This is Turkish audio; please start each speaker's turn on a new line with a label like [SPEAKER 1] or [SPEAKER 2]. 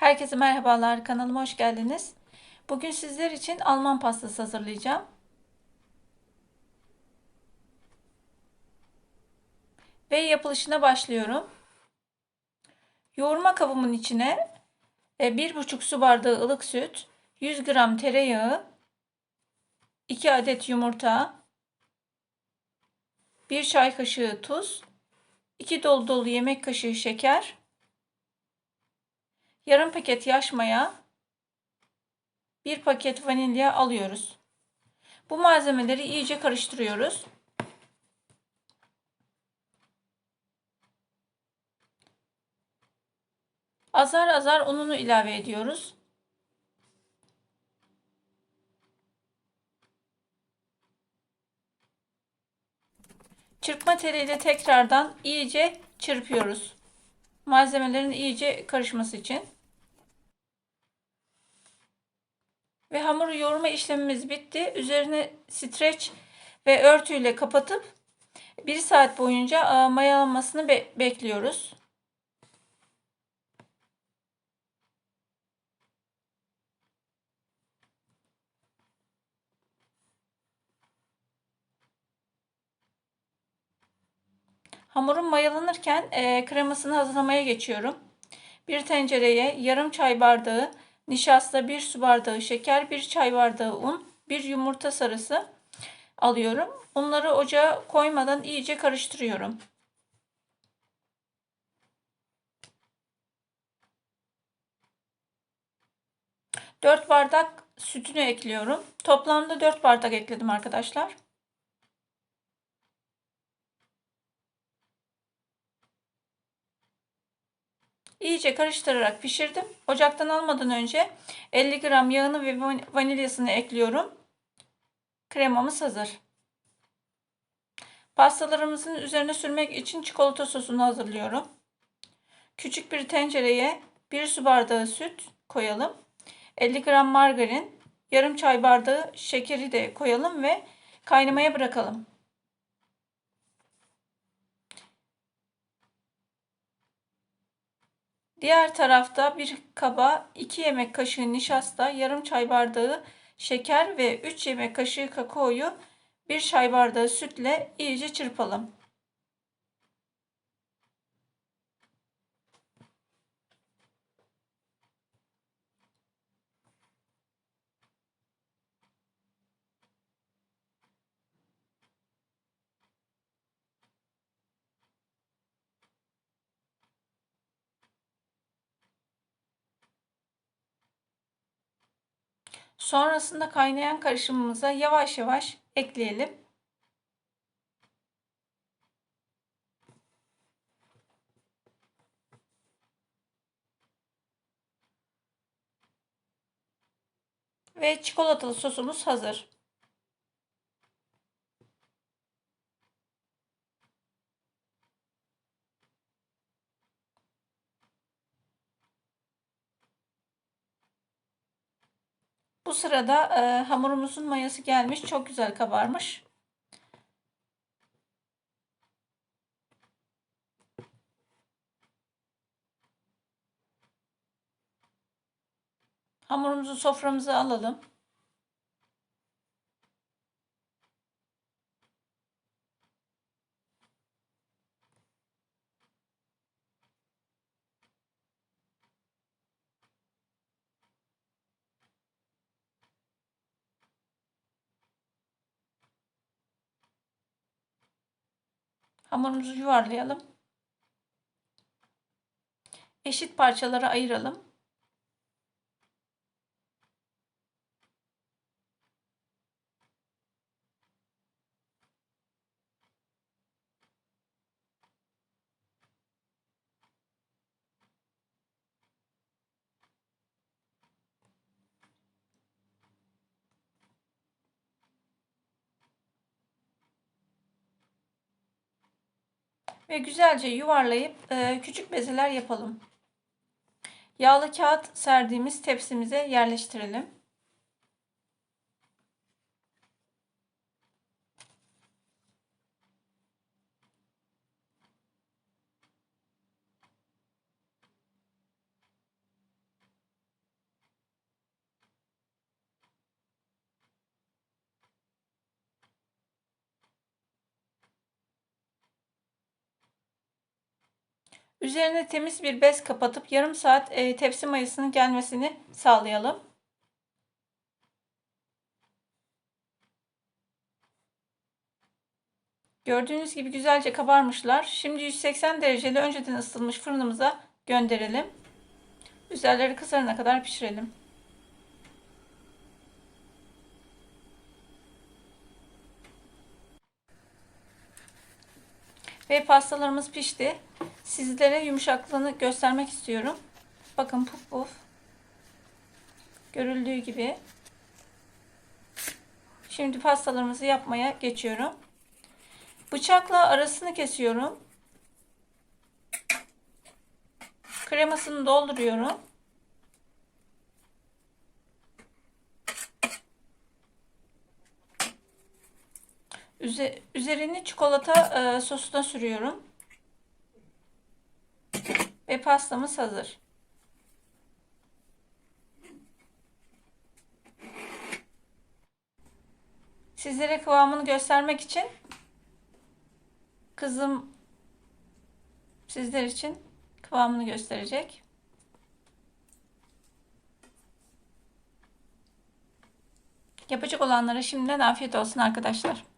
[SPEAKER 1] Herkese merhabalar, kanalıma hoş geldiniz. Bugün sizler için Alman pastası hazırlayacağım. Ve yapılışına başlıyorum. Yoğurma kabımın içine 1,5 e, su bardağı ılık süt, 100 gram tereyağı, 2 adet yumurta, 1 çay kaşığı tuz, 2 dolu dolu yemek kaşığı şeker, yarım paket yaş maya, bir paket vanilya alıyoruz. Bu malzemeleri iyice karıştırıyoruz. Azar azar ununu ilave ediyoruz. Çırpma teliyle tekrardan iyice çırpıyoruz. Malzemelerin iyice karışması için. Ve hamuru yoğurma işlemimiz bitti. Üzerine streç ve örtüyle kapatıp 1 saat boyunca mayalanmasını be bekliyoruz. Hamurum mayalanırken e, kremasını hazırlamaya geçiyorum. Bir tencereye yarım çay bardağı nişasta, bir su bardağı şeker, bir çay bardağı un, bir yumurta sarısı alıyorum. Bunları ocağa koymadan iyice karıştırıyorum. Dört bardak sütünü ekliyorum. Toplamda dört bardak ekledim arkadaşlar. İyice karıştırarak pişirdim. Ocaktan almadan önce 50 gram yağını ve vanilyasını ekliyorum. Kremamız hazır. Pastalarımızın üzerine sürmek için çikolata sosunu hazırlıyorum. Küçük bir tencereye 1 su bardağı süt koyalım. 50 gram margarin, yarım çay bardağı şekeri de koyalım ve kaynamaya bırakalım. Diğer tarafta bir kaba 2 yemek kaşığı nişasta, yarım çay bardağı şeker ve 3 yemek kaşığı kakaoyu bir çay bardağı sütle iyice çırpalım. Sonrasında kaynayan karışımımıza yavaş yavaş ekleyelim. Ve çikolatalı sosumuz hazır. Bu sırada e, hamurumuzun mayası gelmiş. Çok güzel kabarmış. Hamurumuzu soframıza alalım. Hamurumuzu yuvarlayalım. Eşit parçalara ayıralım. Ve güzelce yuvarlayıp e, küçük bezeler yapalım. Yağlı kağıt serdiğimiz tepsimize yerleştirelim. Üzerine temiz bir bez kapatıp yarım saat e, tepsi mayasının gelmesini sağlayalım. Gördüğünüz gibi güzelce kabarmışlar. Şimdi 180 dereceli önceden ısıtılmış fırınımıza gönderelim. Üzerleri kızarana kadar pişirelim. Ve pastalarımız pişti. Sizlere yumuşaklığını göstermek istiyorum. Bakın puf puf. Görüldüğü gibi. Şimdi pastalarımızı yapmaya geçiyorum. Bıçakla arasını kesiyorum. Kremasını dolduruyorum. Üze- Üzerini çikolata e, sosuna sürüyorum. Pastamız hazır. Sizlere kıvamını göstermek için kızım sizler için kıvamını gösterecek. Yapacak olanlara şimdiden afiyet olsun arkadaşlar.